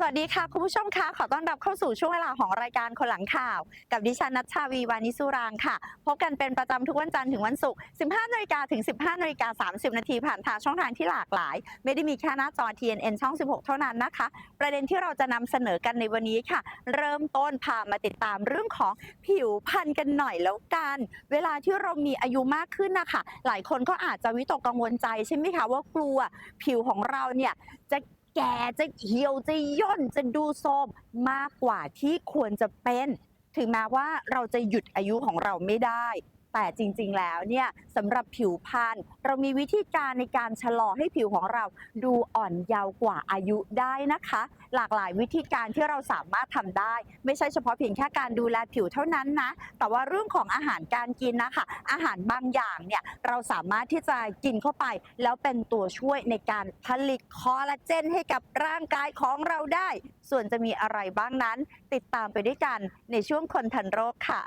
สวัสดีค่ะ คุณผู้ชมคะขอต้อนรับเข้าสู่ช่วงเวลาของรายการคนหลังข่าว กับดิฉันนัชชาวีวานิสุรางค่ะ พบกันเป็นประจำทุกวันจันทร์ถึงวันศุกร์ 15นาฬิกาถึง 15นาฬิกา30 นาทีผ่านทางช่องทางที่หลากหลาย ไม่ได้มีแค่หน้าจอ TNN ช่อง 16 เท่านั้นนะคะ ประเด็นที่เราจะนำเสนอกันในวันนี้ค่ะ เริ่มต้นพามาติดตามเรื่องของผิวพรรณกันหน่อยแล้วกัน เวลาที่เรามีอายุมากขึ้นนะคะหลายคนก็อาจจะวิตกกังวลใจใช่ไหมคะว่ากลัวผิวของเราเนี่ยจะ แก่จะเหี่ยวจะย่นจะดูโทรมมากกว่าที่ควรจะเป็น ถึงแม้ว่าเราจะหยุดอายุของเราไม่ได้ แต่จริง ๆ แล้วเนี่ยสำหรับผิวพรรณเรามีวิธีการในการชะลอให้ผิวของเราดูอ่อนเยาว์กว่าอายุได้นะคะ หลากหลายวิธีการที่เราสามารถทำได้ ไม่ใช่เฉพาะเพียงแค่การดูแลผิวเท่านั้นนะ แต่ว่าเรื่องของอาหารการกินนะคะ อาหารบางอย่างเนี่ยเราสามารถที่จะกินเข้าไป แล้วเป็นตัวช่วยในการผลิตคอลลาเจนให้กับร่างกายของเราได้ ส่วนจะมีอะไรบ้างนั้น ติดตามไปด้วยกันในช่วงคนทันโรคค่ะ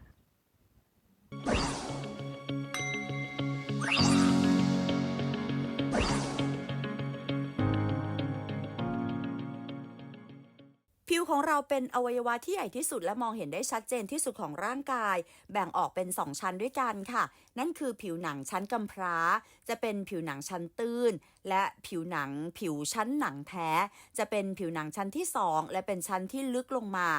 ผิวของเราเป็นอวัยวะที่ใหญ่ที่สุดและมองเห็นได้ชัดเจนที่สุดของร่างกาย แบ่งออกเป็น 2 ชั้นด้วยกันค่ะ นั่นคือผิวหนังชั้นกำพร้า จะเป็นผิวหนังชั้นตื้น และผิวหนังผิวชั้นหนังแท้ จะเป็นผิวหนังชั้นที่ 2 และเป็นชั้นที่ลึกลงมา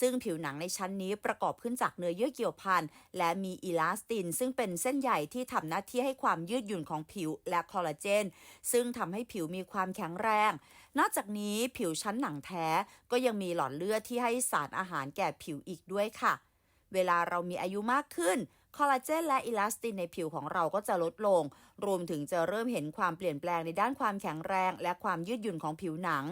ซึ่งผิวหนังในชั้นนี้ประกอบขึ้นจากเนื้อเยื่อเกี่ยวพันและมีอีลาสติน ซึ่งเป็นเส้นใหญ่ที่ทำหน้าที่ให้ความยืดหยุ่นของผิวและคอลลาเจน ซึ่งทำให้ผิวมีความแข็งแรง นอกจากนี้ผิวชั้นหนังแท้ก็ยังมีหลอดเลือดที่ให้สารอาหารแก่ผิวอีกด้วยค่ะ เวลาเรามีอายุมากขึ้นคอลลาเจนและอิลาสตินในผิวของเราก็จะลดลง รวมถึงจะเริ่มเห็นความเปลี่ยนแปลงในด้านความแข็งแรง และความยืดหยุ่นของผิวหนัง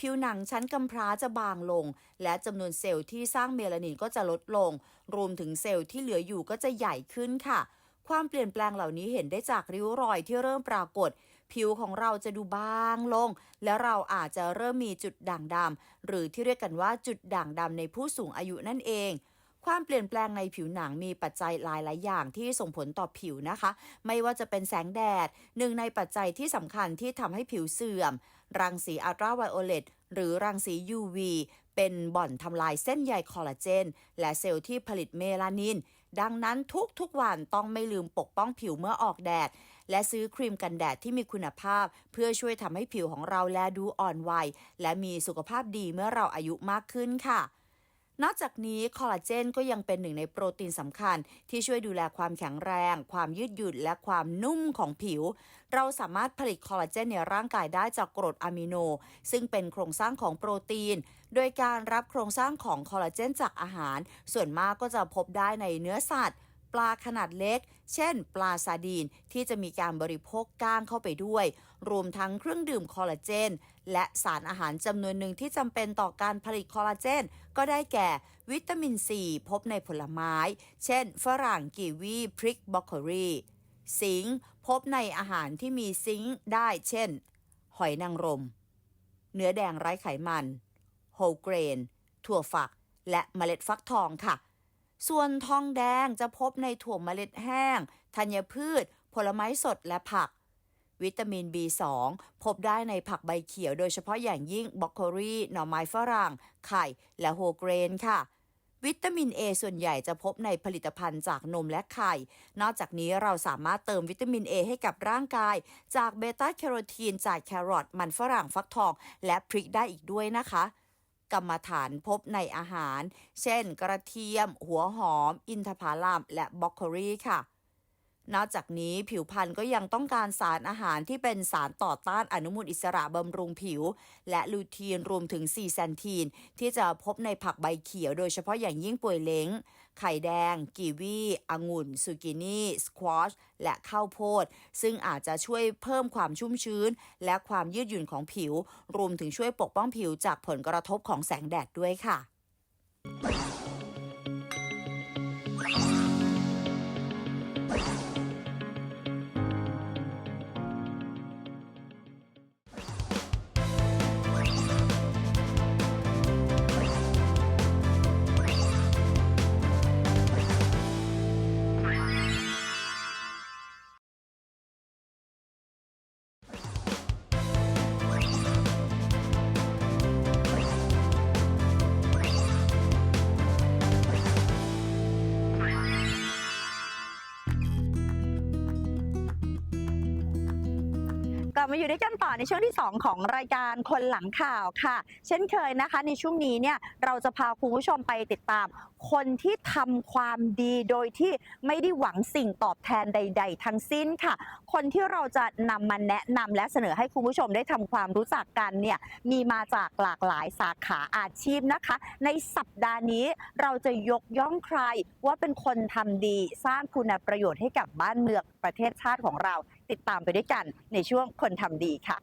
ผิวหนังชั้นกำพร้าจะบางลง และจำนวนเซลล์ที่สร้างเมลานินก็จะลดลง รวมถึงเซลล์ที่เหลืออยู่ก็จะใหญ่ขึ้นค่ะ ความเปลี่ยนแปลงเหล่านี้เห็นได้จากริ้วรอยที่เริ่มปรากฏ ผิวของเราจะดูบางลง และเราอาจจะเริ่มมีจุดด่างดำหรือที่เรียกกันว่าจุดด่างดำในผู้สูงอายุนั่นเองความเปลี่ยนแปลงในผิวหนังมีปัจจัยหลายหลายอย่างที่ส่งผลต่อผิวนะคะ ไม่ว่าจะเป็นแสงแดด หนึ่งในปัจจัยที่สำคัญที่ทำให้ผิวเสื่อม รังสีอัลตราไวโอเลตหรือรังสี UV เป็นบ่อนทำลายเส้นใยคอลลาเจน และเซลล์ที่ผลิตเมลานิน ดังนั้นทุกๆวันต้องไม่ลืมปกป้องผิวเมื่อออกแดด และซื้อครีมกันแดดที่มีคุณภาพ เพื่อช่วยทำให้ผิวของเราแลดูอ่อนวัย และมีสุขภาพดีเมื่อเราอายุมากขึ้นค่ะ นอกจากนี้คอลลาเจนก็ยังเป็นหนึ่งในโปรตีนสำคัญ ที่ช่วยดูแลความแข็งแรง ความยืดหยุ่นและความนุ่มของผิว เราสามารถผลิตคอลลาเจนในร่างกายได้จากกรดอะมิโน ซึ่งเป็นโครงสร้างของโปรตีน โดยการรับโครงสร้างของคอลลาเจนจากอาหาร ส่วนมากก็จะพบได้ในเนื้อสัตว์ ปลาขนาดเล็ก เช่น ปลาซาดีนที่จะมีการบริโภคก้างเข้าไปด้วย รวมทั้งเครื่องดื่มคอลลาเจน และสารอาหารจำนวนหนึ่งที่จำเป็นต่อการผลิตคอลลาเจน ก็ได้แก่วิตามินซีพบในผลไม้ เช่น ฝรั่งกีวีพริกบรอกโคลีซิงค์พบในอาหารที่มีซิงค์ได้เช่น หอยนางรม เนื้อแดงไร้ไขมัน โฮลเกรน ถั่วฝัก และเมล็ดฟักทองค่ะ ส่วนทองแดงจะพบในถั่วเมล็ดแห้ง ธัญพืช ผลไม้สดและผัก วิตามิน B2 พบได้ในผักใบเขียวโดยเฉพาะอย่างยิ่งบรอกโคลีหน่อไม้ฝรั่ง ไข่ และโฮเกรนค่ะวิตามิน A ส่วนใหญ่จะพบในผลิตภัณฑ์จากนมและไข่ นอกจากนี้เราสามารถเติมวิตามิน A ให้กับร่างกาย จากเบต้าแคโรทีนจากแครอทมันฝรั่งฟักทอง และพริกได้อีกด้วยนะคะ กรรมฐานพบในอาหาร เช่น กระเทียม หัวหอม อินทผลัมและบรอกโคลีค่ะ นอกจากนี้ผิวพรรณก็ยังต้องการสารอาหารที่เป็นสารต่อต้านอนุมูลอิสระบำรุงผิว และลูทีนรวมถึงซีแซนทีน ที่จะพบในผักใบเขียวโดยเฉพาะอย่างยิ่งป่วยเล้ง ไข่แดง กีวีองุ่นซูกินี่ สควอช และข้าวโพด ซึ่งอาจจะช่วยเพิ่มความชุ่มชื้น และความยืดหยุ่นของผิว รวมถึงช่วยปกป้องผิวจากผลกระทบของแสงแดดด้วยค่ะ มาอยู่ด้วยกันต่อในช่วงที่ 2 ของรายการคนหลังข่าวค่ะ เช่นเคยนะคะ ในช่วงนี้เนี่ยเราจะพาคุณผู้ชมไปติดตามคนที่ทำความดีโดยที่ไม่ได้หวังสิ่งตอบแทนใด ๆ ทั้งสิ้นค่ะ คนที่เราจะนำมาแนะนำและเสนอให้คุณผู้ชมได้ทำความรู้จักกันเนี่ยมีมาจากหลากหลายสาขาอาชีพนะคะ ในสัปดาห์นี้เราจะยกย่องใครว่าเป็นคนทำดีสร้างคุณประโยชน์ให้กับบ้านเมืองประเทศชาติของเรา ติดตามไปด้วยกันในช่วงคนทำดีค่ะ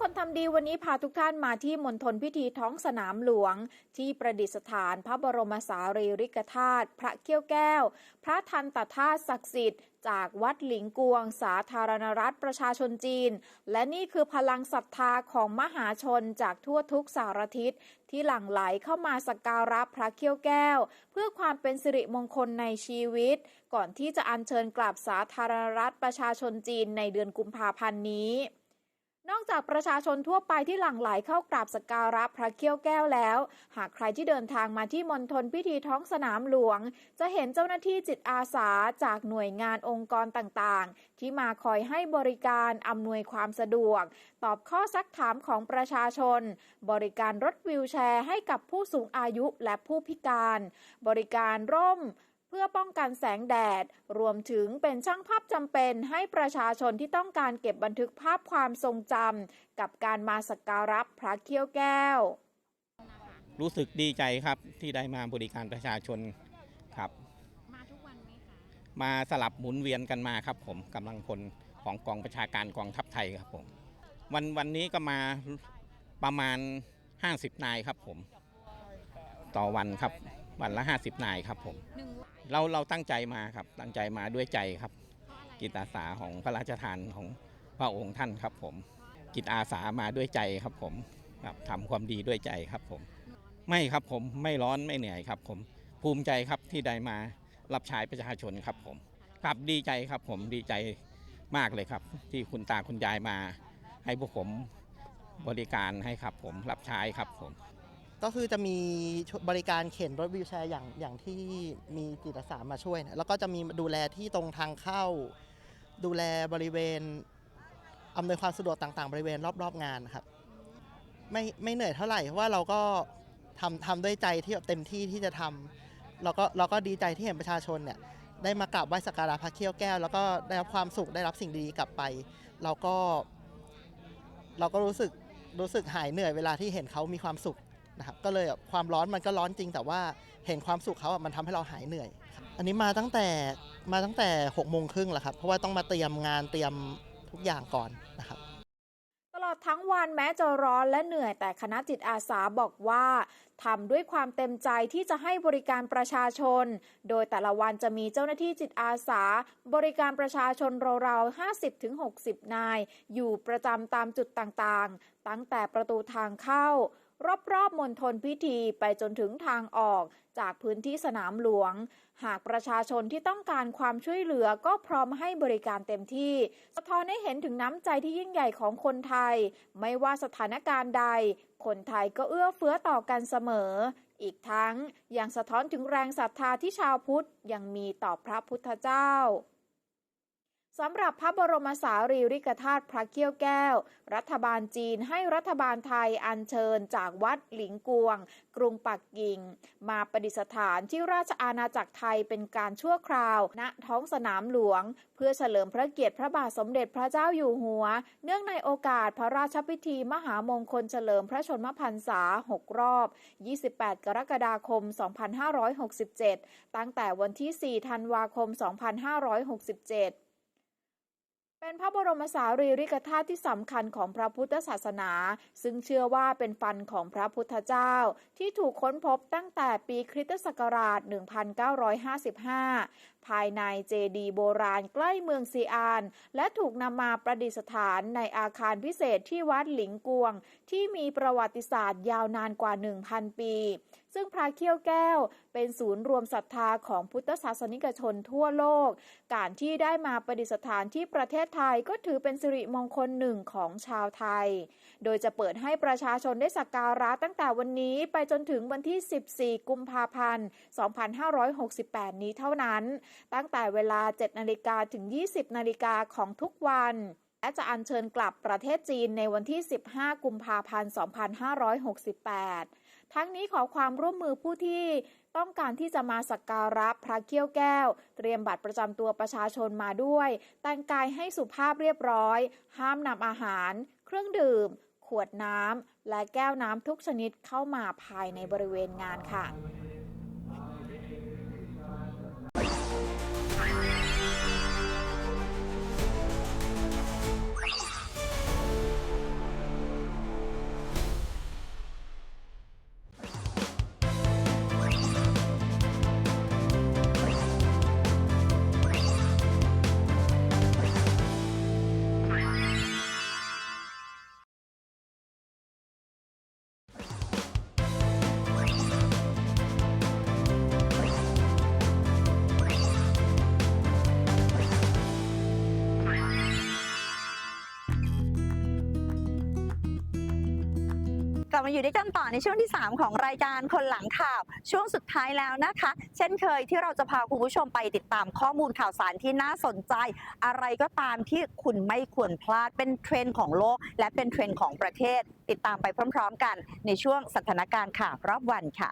คนทำดีวันนี้พาทุกท่านมาที่มณฑลพิธีท้องสนามหลวง ที่ประดิษฐานพระบรมสารีริกธาตุพระเขี้ยวแก้ว พระทันตธาตุศักดิ์สิทธิ์จากวัดหลิงกวง สาธารณรัฐประชาชนจีน และนี่คือพลังศรัทธาของมหาชนจากทั่วทุกสารทิศที่หลั่งไหลเข้ามาสักการะพระเขี้ยวแก้ว เพื่อความเป็นสิริมงคลในชีวิต ก่อนที่จะอัญเชิญกลับสาธารณรัฐประชาชนจีนในเดือนกุมภาพันธ์นี้ นอกจากประชาชนทั่วไปที่หลั่งไหลเข้ากราบสักการะพระเขี้ยวแก้วแล้ว หากใครที่เดินทางมาที่มณฑลพิธีท้องสนามหลวง จะเห็นเจ้าหน้าที่จิตอาสาจากหน่วยงานองค์กรต่างๆ ที่มาคอยให้บริการอำนวยความสะดวก ตอบข้อซักถามของประชาชน บริการรถวิวแชร์ให้กับผู้สูงอายุและผู้พิการ บริการร่ม เพื่อป้องกันแสงแดด รวมถึงเป็นช่างภาพจำเป็นให้ประชาชนที่ต้องการเก็บบันทึกภาพความทรงจำกับการมาสักการะพระเขี้ยวแก้ว รู้สึกดีใจครับที่ได้มาบริการประชาชนครับ มาทุกวันไหมคะ มาสลับหมุนเวียนกันมาครับผมกำลังพลของกองประชาการกองทัพไทยครับผม วันวันนี้ก็มาประมาณ 50 นายครับผม ต่อวันครับ วันละ 50 นายครับผมหนึ่งวัน เราเราตั้งใจมาครับตั้งใจมาด้วยใจครับเพราะอะไรจิตอาสาของพระราชทานของพระองค์ท่านครับ ผมจิตอาสามาด้วยใจครับผมครับทำความดีด้วยใจครับผม ไม่ครับผมไม่ร้อนไม่เหนื่อยครับ ผมภูมิใจครับที่ได้มารับใช้ประชาชนครับผมครับดีใจครับผมดีใจมากเลยครับ ที่คุณตาคุณยายมา ให้พวกผมบริการให้ครับผมรับใช้ครับผม ก็คือจะมีบริการเข็นรถวีลแชร์อย่างอย่างที่มีจิตอาสามาช่วยนะแล้วก็จะมีดูแลที่ตรงทางเข้า ดูแลบริเวณอำนวยความสะดวกต่างๆ บริเวณรอบๆงานนะครับ ไม่ไม่เหนื่อยเท่าไหร่เพราะว่าเราก็ทำทำด้วยใจที่แบบเต็มที่ที่จะทำเราก็เราก็ดีใจที่เห็นประชาชนเนี่ยได้มากราบไหว้สักการะพระเขี้ยวแก้ว แล้วก็ได้รับความสุขได้รับสิ่งดีๆกลับไป เราก็ เราก็รู้สึกรู้สึกหายเหนื่อยเวลาที่เห็นเขามีความสุข นะครับก็เลยแบบความร้อนมันก็ร้อนจริง แต่ว่าเห็นความสุขเขาอะมันทำให้เราหายเหนื่อยครับอันนี้มาตั้งแต่มาตั้งแต่6กโมงครึ่งแหละครับเพราะว่าต้องมาเตรียมงานเตรียมทุกอย่างก่อนนะครับ ตลอดทั้งวันแม้จะร้อนและเหนื่อยแต่คณะจิตอาสาบอกว่าทำด้วยความเต็มใจที่จะให้บริการประชาชน โดยแต่ละวันจะมีเจ้าหน้าที่จิตอาสา บริการประชาชนราวๆ50-60 นาย อยู่ประจำตามจุดต่างๆ ตั้งแต่ประตูทางเข้า รอบๆมณฑลพิธีไปจนถึงทางออกจากพื้นที่สนามหลวง หากประชาชนที่ต้องการความช่วยเหลือก็พร้อมให้บริการเต็มที่ สะท้อนให้เห็นถึงน้ำใจที่ยิ่งใหญ่ของคนไทย ไม่ว่าสถานการณ์ใด คนไทยก็เอื้อเฟื้อต่อกันเสมอ อีกทั้งยังสะท้อนถึงแรงศรัทธาที่ชาวพุทธยังมีต่อพระพุทธเจ้า สำหรับพระบรมสารีริกธาตุพระเกี้ยวแก้ว รัฐบาลจีนให้รัฐบาลไทยอัญเชิญจากวัดหลิงกวง กรุงปักกิ่ง มาประดิษฐานที่ราชอาณาจักรไทยเป็นการชั่วคราว ณท้องสนามหลวง เพื่อเฉลิมพระเกียรติพระบาทสมเด็จพระเจ้าอยู่หัว เนื่องในโอกาสพระราชพิธีมหามงคลเฉลิมพระชนมพรรษา 6 รอบ 28 กรกฎาคม 2567 ตั้งแต่วันที่ 4 ธันวาคม 2567 เป็นพระบรมสารีริกธาตุที่สำคัญของพระพุทธศาสนา ซึ่งเชื่อว่าเป็นฟันของพระพุทธเจ้า ที่ถูกค้นพบตั้งแต่ปีคริสตศักราช 1955 ภายในเจดีโบราณใกล้เมืองซีอาน และถูกนำมาประดิษฐานในอาคารพิเศษที่วัดหลิงกวง ที่มีประวัติศาสตร์ยาวนานกว่า 1,000 ปี ซึ่งพระเขี้ยวแก้วเป็นศูนย์รวมศรัทธาของพุทธศาสนิกชนทั่วโลก การที่ได้มาประดิษฐานที่ประเทศไทยก็ถือเป็นสิริมงคลหนึ่งของชาวไทย โดยจะเปิดให้ประชาชนได้สักการะตั้งแต่วันนี้ไปจนถึงวันที่ 14 กุมภาพันธ์ 2568 นี้เท่านั้นตั้งแต่เวลา 7 นาฬิกาถึง 20 นาฬิกาของทุกวัน และจะอัญเชิญกลับประเทศจีนในวันที่ 15 กุมภาพันธ์ 2568 ทั้งนี้ขอความร่วมมือผู้ที่ต้องการที่จะมาสักการะพระเกี้ยวแก้ว เตรียมบัตรประจำตัวประชาชนมาด้วย แต่งกายให้สุภาพเรียบร้อย ห้ามนำอาหาร เครื่องดื่ม ขวดน้ำและแก้วน้ำทุกชนิดเข้ามาภายในบริเวณงานค่ะ ลับมาอยู่ด้วยกันต่อในช่วงที่ 3 ของรายการคนหลังข่าว ช่วงสุดท้ายแล้วนะคะ เช่นเคยที่เราจะพาคุณผู้ชมไปติดตามข้อมูลข่าวสารที่น่าสนใจ อะไรก็ตามที่คุณไม่ควรพลาดเป็นเทรนด์ของโลก และเป็นเทรนด์ของประเทศ ติดตามไปพร้อม ๆ กันในช่วงสถานการณ์ข่าวรอบวันค่ะ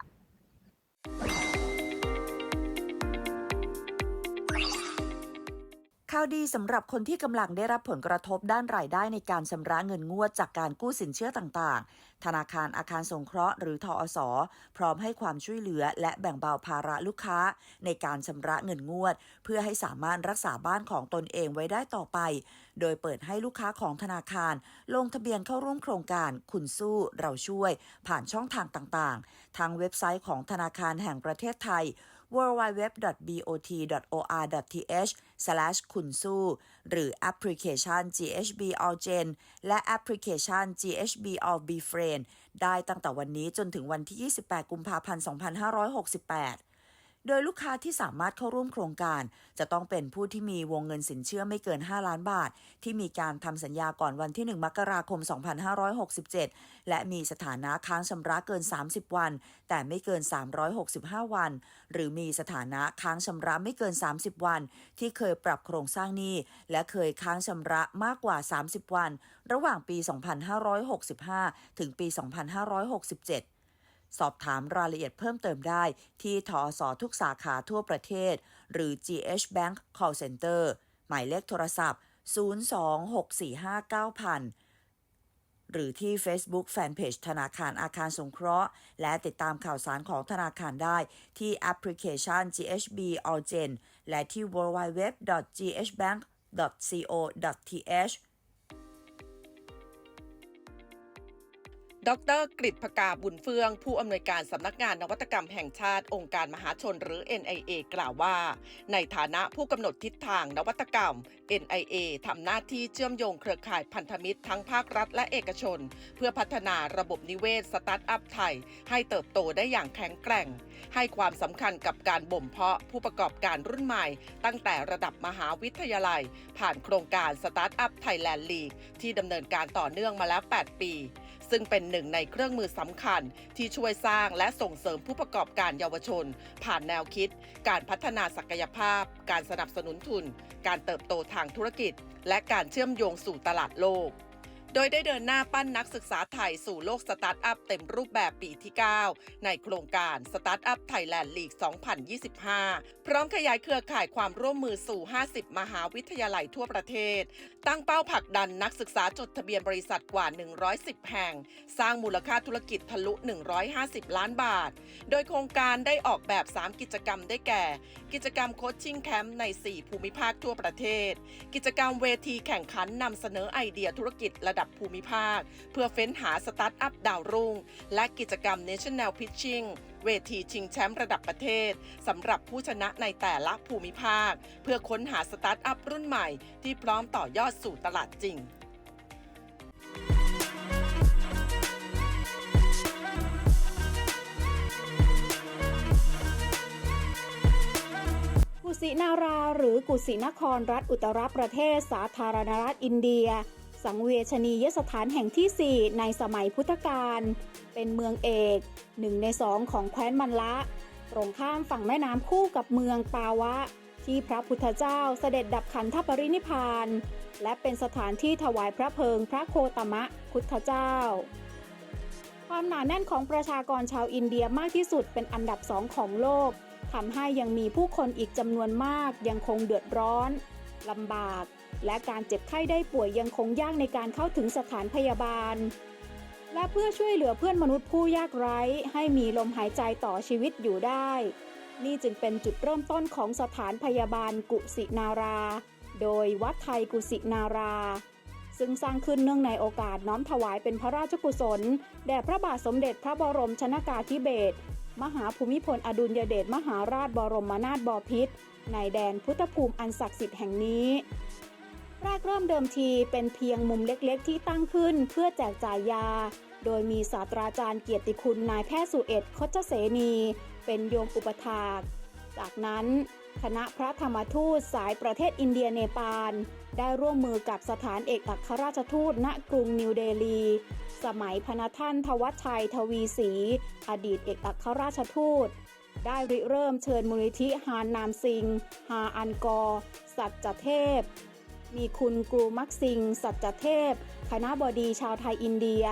ข่าวดีสำหรับคนที่กำลังได้รับผลกระทบด้านรายได้ในการชำระเงินงวดจากการกู้สินเชื่อต่างๆ ธนาคารอาคารสงเคราะห์หรือทอสอพร้อมให้ความช่วยเหลือและแบ่งเบาภาระลูกค้า ในการชำระเงินงวด เพื่อให้สามารถรักษาบ้านของตนเองไว้ได้ต่อไป โดยเปิดให้ลูกค้าของธนาคาร ลงทะเบียนเข้าร่วมโครงการคุณสู้เราช่วย ผ่านช่องทางต่างๆ ทางเว็บไซต์ของธนาคารแห่งประเทศไทย www.bot.or.th คุณสู้หรือแอปพลิเคชัน GHB All Gen และแอปพลิเคชัน GHB All Befriend ได้ตั้งแต่วันนี้จนถึงวันที่ 28 กุมภาพันธ์ 2568 โดยลูกค้าที่สามารถเข้าร่วมโครงการ จะต้องเป็นผู้ที่มีวงเงินสินเชื่อไม่เกิน 5 ล้านบาท ที่มีการทำสัญญาก่อนวันที่ 1 มกราคม 2567 และมีสถานะค้างชำระเกิน 30 วัน แต่ไม่เกิน 365 วัน หรือมีสถานะค้างชำระไม่เกิน 30 วัน ที่เคยปรับโครงสร้างหนี้ และเคยค้างชำระมากกว่า 30 วัน ระหว่างปี 2565 ถึงปี 2567 สอบถามรายละเอียดเพิ่มเติมได้ ที่ทอสอทุกสาขาทั่วประเทศ หรือ GH Bank Call Center หมายเลขโทรศัพท์ 026459000 หรือที่ Facebook Fanpage ธนาคารอาคารสงเคราะห์ และติดตามข่าวสารของธนาคารได้ที่แอปพลิเคชัน GHB All Gen และที่ www.ghbank.co.th ดรกฤษภกาบุญเฟือง ผู้อำนวยการสำนักงานนวัตกรรมแห่งชาติองค์การมหาชนหรือ NIA กล่าวว่า ในฐานะผู้กำหนดทิศทางนวัตกรรม NIA ทำหน้าที่เชื่อมโยงเครือข่ายพันธมิตรทั้งภาครัฐและเอกชน เพื่อพัฒนาระบบนิเวศสตาร์ทอัพไทย ให้เติบโตได้อย่างแข็งแกร่ง ให้ความสำคัญกับการบ่มเพาะผู้ประกอบการรุ่นใหม่ ตั้งแต่ระดับมหาวิทยาลัย ผ่านโครงการสตาร์ทอัพไทยแลนด์ลีกที่ดำเนินการต่อเนื่องมาแล้ว 8 ปี ซึ่งเป็นหนึ่งในเครื่องมือสำคัญที่ช่วยสร้างและส่งเสริมผู้ประกอบการเยาวชน ผ่านแนวคิด การพัฒนาศักยภาพ การสนับสนุนทุน การเติบโตทางธุรกิจ และการเชื่อมโยงสู่ตลาดโลกโดยได้เดินหน้าปั้นนักศึกษาไทยสู่โลกสตาร์ทอัพเต็มรูปแบบปีที่ 9 ในโครงการสตาร์ทอัพไทยแลนด์ลีก 2025 พร้อมขยายเครือข่ายความร่วมมือสู่ 50 มหาวิทยาลัยทั่วประเทศ ตั้งเป้าผลักดันนักศึกษาจดทะเบียนบริษัทกว่า 110 แห่ง สร้างมูลค่าธุรกิจทะลุ 150 ล้านบาท โดยโครงการได้ออกแบบ 3 กิจกรรมได้แก่ กิจกรรมโคชชิ่งแคมป์ใน 4 ภูมิภาคทั่วประเทศ กิจกรรมเวทีแข่งขันนำเสนอไอเดียธุรกิจระดับภูมิภาค เพื่อเฟ้นหาสตาร์ทอัพดาวรุ่ง และกิจกรรม National Pitching เวทีชิงแชมป์ระดับประเทศสำหรับผู้ชนะในแต่ละภูมิภาค เพื่อค้นหาสตาร์ทอัพรุ่นใหม่ที่พร้อมต่อยอดสู่ตลาดจริงกุสินาราหรือกุสินครรัฐอุตรประเทศสาธารณรัฐอินเดีย สังเวชนียสถานแห่งที่ 4 ในสมัยพุทธกาล เป็นเมืองเอกหนึ่งในสองของแคว้นมันละ ตรงข้ามฝั่งแม่น้ำคู่กับเมืองปาวะ ที่พระพุทธเจ้าเสด็จดับขันธปรินิพพาน และเป็นสถานที่ถวายพระเพลิงพระโคตมะพุทธเจ้า ความหนาแน่นของประชากรชาวอินเดียมากที่สุดเป็นอันดับสองของโลกทำให้ยังมีผู้คนอีกจำนวนมากยังคงเดือดร้อนลำบาก และการเจ็บไข้ได้ป่วยยังคงยากในการเข้าถึงสถานพยาบาล และเพื่อช่วยเหลือเพื่อนมนุษย์ผู้ยากไร้ให้มีลมหายใจต่อชีวิตอยู่ได้ นี่จึงเป็นจุดเริ่มต้นของสถานพยาบาลกุสินารา โดยวัดไทยกุสินารา ซึ่งสร้างขึ้นเนื่องในโอกาสน้อมถวายเป็นพระราชกุศล แด่พระบาทสมเด็จพระบรมชนากาธิเบศรมหาภูมิพลอดุลยเดชมหาราชบรมนาถบพิตรในแดนพุทธภูมิอันศักดิ์สิทธิ์แห่งนี้ แรกเริ่มเดิมทีเป็นเพียงมุมเล็กๆ ที่ตั้งขึ้นเพื่อแจกจ่ายยา โดยมีศาสตราจารย์เกียรติคุณนายแพทย์สุเอ็ดคชเสนี เป็นโยมอุปถาก จากนั้นคณะพระธรรมทูตสายประเทศอินเดียเนปาล ได้ร่วมมือกับสถานเอกอัครราชทูตณกรุงนิวเดลี สมัยพนท่านทวัชชัยทวีศรีอดีตเอกอัครราชทูต ได้ริเริ่มเชิญมูลนิธิฮานนามซิง ฮาอันกอ สัจเทพ มีคุณกรูมักซิง สัจเทพ คณะบดีชาวไทยอินเดีย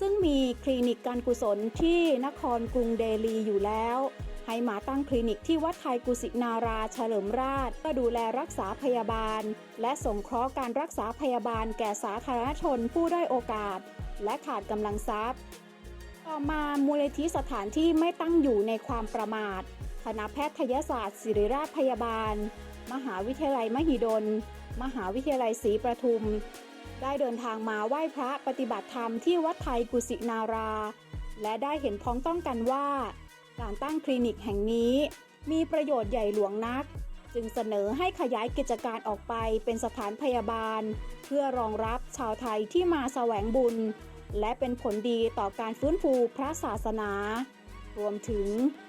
ซึ่งมีคลินิกการกุศลที่นครกรุงเดลีอยู่แล้วให้มาตั้งคลินิกที่วัดไทยกุสินาราเฉลิมราช ก็ดูแลรักษาพยาบาล และสงเคราะห์การรักษาพยาบาลแก่สาธารณชนผู้ได้โอกาส และขาดกำลังทรัพย์ ต่อมามูลนิธิสถานที่ไม่ตั้งอยู่ในความประมาทคณะแพทยศาสตร์ ศิริราชพยาบาล มหาวิทยาลัยมหิดล มหาวิทยาลัยศรีประทุม ได้เดินทางมาไหว้พระปฏิบัติธรรมที่วัดไทยกุสินารา และได้เห็นพ้องต้องกันว่า การตั้งคลินิกแห่งนี้ มีประโยชน์ใหญ่หลวงนัก จึงเสนอให้ขยายกิจการออกไปเป็นสถานพยาบาล เพื่อรองรับชาวไทยที่มาแสวงบุญ และเป็นผลดีต่อการฟื้นฟูพระศาสนา รวมถึง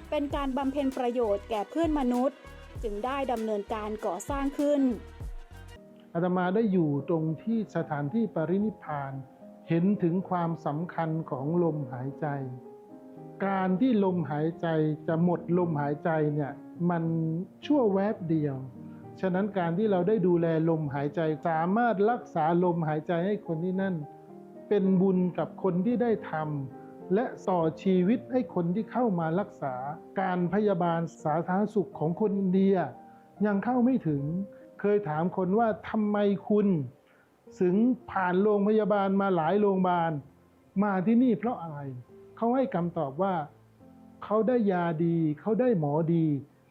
เป็นการบำเพ็ญประโยชน์แก่เพื่อนมนุษย์ จึงได้ดำเนินการก่อสร้างขึ้น อาตมาได้อยู่ตรงที่สถานที่ปรินิพาน เห็นถึงความสำคัญของลมหายใจ การที่ลมหายใจจะหมดลมหายใจเนี่ยมันชั่วแวบเดียว ฉะนั้นการที่เราได้ดูแลลมหายใจสามารถรักษาลมหายใจให้คนที่นั่น เป็นบุญกับคนที่ได้ทำและต่อชีวิตให้คนที่เข้ามารักษา การพยาบาลสาธารณสุขของคนอินเดียยังเข้าไม่ถึง เคยถามคนว่าทำไมคุณถึงผ่านโรงพยาบาลมาหลายโรงพยาบาล มาที่นี่เพราะอะไรเขาให้คำตอบว่าเขาได้ยาดีเขาได้หมอดี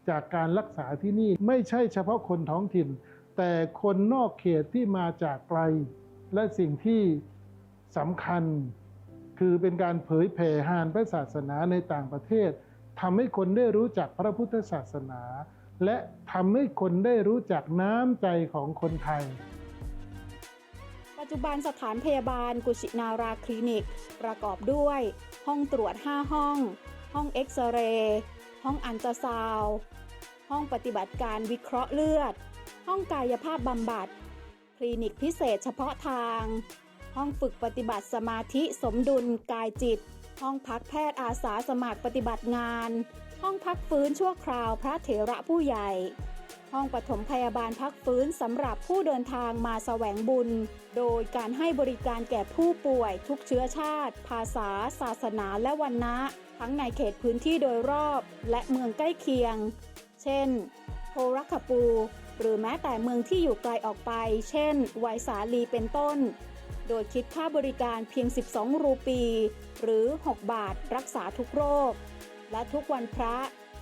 จากการรักษาที่นี่ไม่ใช่เฉพาะคนท้องถิ่น แต่คนนอกเขตที่มาจากไกล และสิ่งที่สำคัญ คือเป็นการเผยแผ่หานพระศาสนาในต่างประเทศทำให้คนได้รู้จักพระพุทธศาสนา และทำให้คนได้รู้จักน้ำใจของคนไทย ปัจจุบันสถานพยาบาลกุชินาราคลินิก ประกอบด้วย ห้องตรวจ 5 ห้อง ห้องเอ็กซเรย์ห้องอันตราซาวห้องปฏิบัติการวิเคราะห์เลือด ห้องกายภาพบำบัด คลินิกพิเศษเฉพาะทาง ห้องฝึกปฏิบัติสมาธิสมดุลกายจิต ห้องพักแพทย์อาสาสมัครปฏิบัติงาน ห้องพักฟื้นชั่วคราวพระเถระผู้ใหญ่ ห้องปฐมพยาบาลพักฟื้นสำหรับผู้เดินทางมาแสวงบุญ โดยการให้บริการแก่ผู้ป่วยทุกเชื้อชาติ ภาษา ศาสนาและวันนะทั้งในเขตพื้นที่โดยรอบและเมืองใกล้เคียง เช่น โพรัคปู หรือแม้แต่เมืองที่อยู่ไกลออกไป เช่น ไวสาลีเป็นต้น โดยคิดค่าบริการเพียง 12 รูปี หรือ 6 บาทรักษาทุกโรค และทุกวันพระ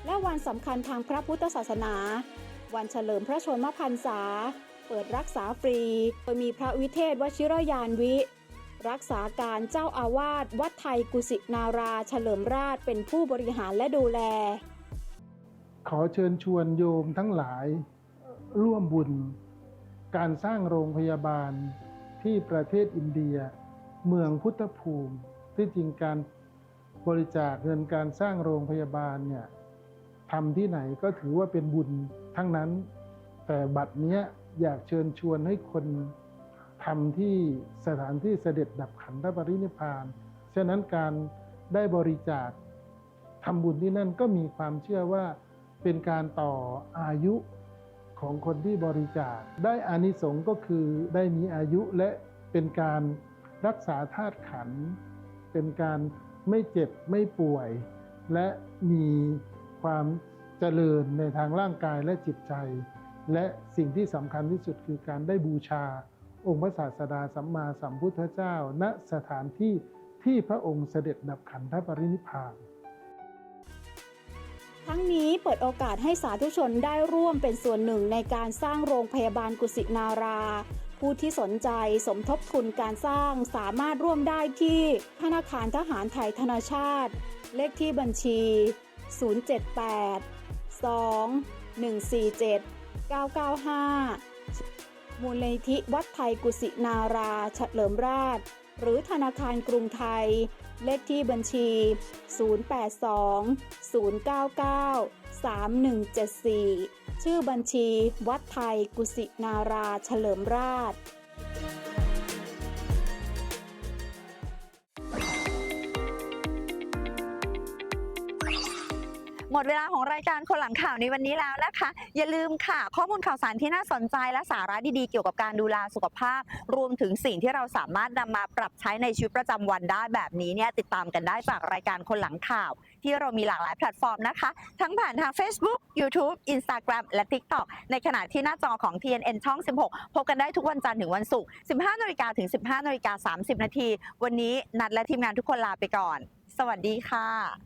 และวันสำคัญทางพระพุทธศาสนา วันเฉลิมพระชนมพรรษา เปิดรักษาฟรี โดยมีพระวิเทศวชิรยานวิ รักษาการเจ้าอาวาสวัดไทยกุสินาราเฉลิมราชเป็นผู้บริหารและดูแล ขอเชิญชวนโยมทั้งหลาย ร่วมบุญ การสร้างโรงพยาบาลที่ประเทศอินเดีย เมืองพุทธภูมิที่จริงการ บริจาคเงินการสร้างโรงพยาบาลเนี่ยทำที่ไหนก็ถือว่าเป็นบุญทั้งนั้น แต่บัดเนี้ยอยากเชิญชวนให้คนทำที่สถานที่เสด็จดับขันธปรินิพานฉะนั้นการได้บริจาคทำบุญที่นั่นก็มีความเชื่อว่าเป็นการต่ออายุของคนที่บริจาค ได้อานิสงส์ก็คือได้มีอายุและเป็นการรักษาธาตุขัน เป็นการ ไม่เจ็บไม่ป่วย และมีความเจริญในทางร่างกายและจิตใจ และสิ่งที่สำคัญที่สุดคือการได้บูชา องค์พระศาสดาสัมมาสัมพุทธเจ้า ณสถานที่ที่พระองค์เสด็จดับขันธปรินิพพานทั้งนี้เปิดโอกาสให้สาธุชนได้ร่วมเป็นส่วนหนึ่งในการสร้างโรงพยาบาลกุสินารา ผู้ที่สนใจสมทบทุนการสร้างสามารถร่วมได้ที่ธนาคารทหารไทยธนาชาติ เลขที่บัญชี 078 2 147 995 มูลนิธิวัดไทยกุสินาราเฉลิมราช หรือธนาคารกรุงไทย เลขที่บัญชี 082 099 3174 ชื่อบัญชี วัดไทย กุสินารา เฉลิมราช มดเวลาของรายการคนหลังข่าวในวันนี้แล้วนะคะ อย่าลืมค่ะ ข้อมูลข่าวสารที่น่าสนใจและสาระดีๆเกี่ยวกับการดูแลสุขภาพ รวมถึงสิ่งที่เราสามารถนำมาปรับใช้ในชีวิตประจำวันได้แบบนี้เนี่ยติดตามกันได้จากรายการคนหลังข่าว ที่เรามีหลากหลายแพลตฟอร์มนะคะ ทั้งผ่านทาง Facebook YouTube Instagram และ TikTok ในขณะที่หน้าจอของ TNN ช่อง 16 พบกันได้ทุกวันจันทร์ถึงวันศุกร์ 15นาฬิกาถึง 15นาฬิกา30 นาที วันนี้นัดและทีมงานทุกคนลาไปก่อน สวัสดีค่ะ